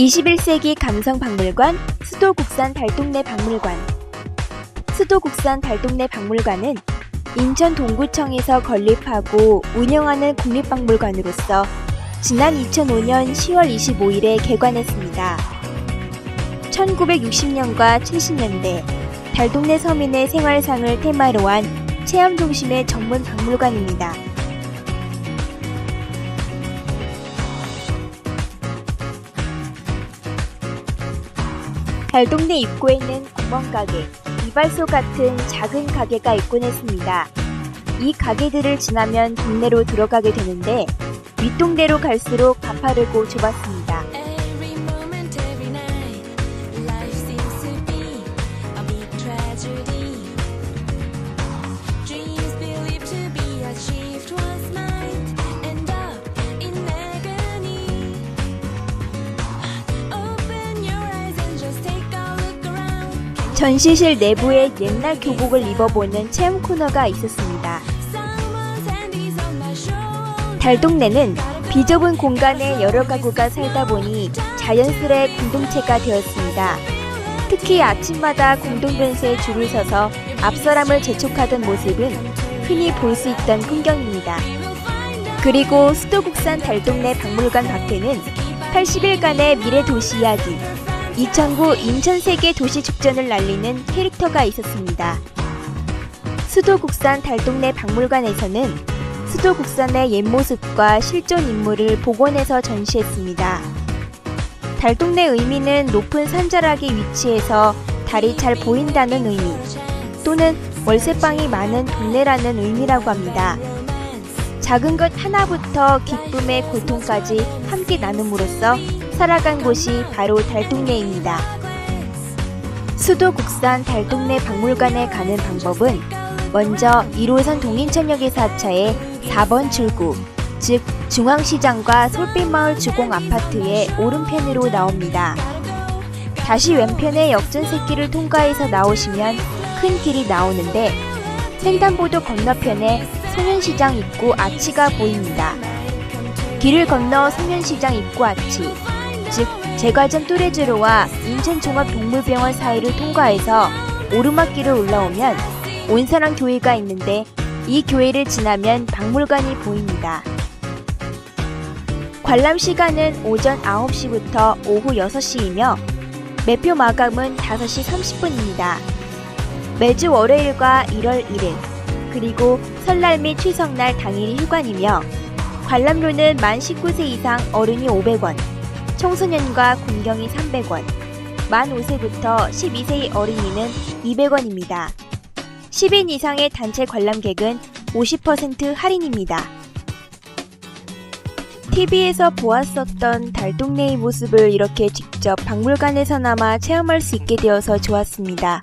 21세기 감성박물관 수도국산 달동네 박물관 수도국산 달동네 박물관은 인천 동구청에서 건립하고 운영하는 국립박물관으로서 지난 2005년 10월 25일에 개관했습니다. 1960년과 70년대 달동네 서민의 생활상을 테마로 한 체험 중심의 전문 박물관입니다. 달동네 입구에는 구멍가게, 이발소 같은 작은 가게가 있곤 했습니다. 이 가게들을 지나면 동네로 들어가게 되는데 윗동네로 갈수록 가파르고 좁았습니다. 전시실 내부에 옛날 교복을 입어보는 체험 코너가 있었습니다. 달동네는 비좁은 공간에 여러 가구가 살다 보니 자연스레 공동체가 되었습니다. 특히 아침마다 공동변소에 줄을 서서 앞사람을 재촉하던 모습은 흔히 볼 수 있던 풍경입니다. 그리고 수도국산 달동네 박물관 밖에는 80일간의 미래 도시 이야기, 2009 인천 세계 도시 축전을 날리는 캐릭터가 있었습니다. 수도국산 달동네 박물관에서는 수도국산의 옛 모습과 실존 인물을 복원해서 전시했습니다. 달동네 의미는 높은 산자락에 위치해서 달이 잘 보인다는 의미 또는 월세방이 많은 동네라는 의미라고 합니다. 작은 것 하나부터 기쁨의 고통까지 함께 나눔으로써 살아간 곳이 바로 달동네입니다. 수도 국산 달동네 박물관에 가는 방법은 먼저 1호선 동인천역에서 하차해 4번 출구, 즉 중앙시장과 솔빛마을 주공 아파트의 오른편으로 나옵니다. 다시 왼편의 역전새길을 통과해서 나오시면 큰 길이 나오는데 횡단보도 건너편에 송년시장 입구 아치가 보입니다. 길을 건너 송년시장 입구 아치, 즉 제과점 뚜레즈로와 인천종합동물병원 사이를 통과해서 오르막길을 올라오면 온사랑 교회가 있는데 이 교회를 지나면 박물관이 보입니다. 관람 시간은 오전 9시부터 오후 6시이며 매표 마감은 5시 30분입니다. 매주 월요일과 1월 1일, 그리고 설날 및 추석날 당일이 휴관이며 관람료는 만 19세 이상 어른이 500원, 청소년과 군경이 300원, 만 5세부터 12세의 어린이는 200원입니다. 10인 이상의 단체 관람객은 50% 할인입니다. TV에서 보았었던 달동네의 모습을 이렇게 직접 박물관에서나마 체험할 수 있게 되어서 좋았습니다.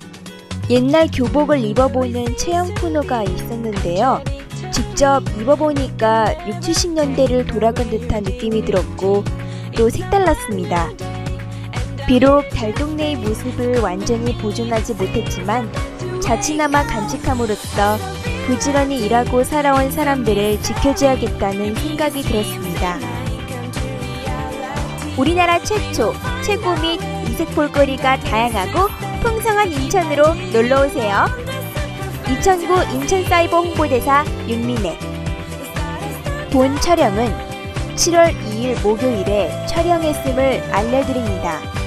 옛날 교복을 입어보는 체험 코너가 있었는데요. 직접 입어보니까 6, 70년대를 돌아간 듯한 느낌이 들었고 또 색달랐습니다. 비록 달동네의 모습을 완전히 보존하지 못했지만 자칫나마 간직함으로써 부지런히 일하고 살아온 사람들을 지켜줘야겠다는 생각이 들었습니다. 우리나라 최초, 최고 및 이색 볼거리가 다양하고 풍성한 인천으로 놀러오세요. 2009 인천사이버 홍보대사 윤미래 본 촬영은 7월 2일 목요일에 촬영했음을 알려드립니다.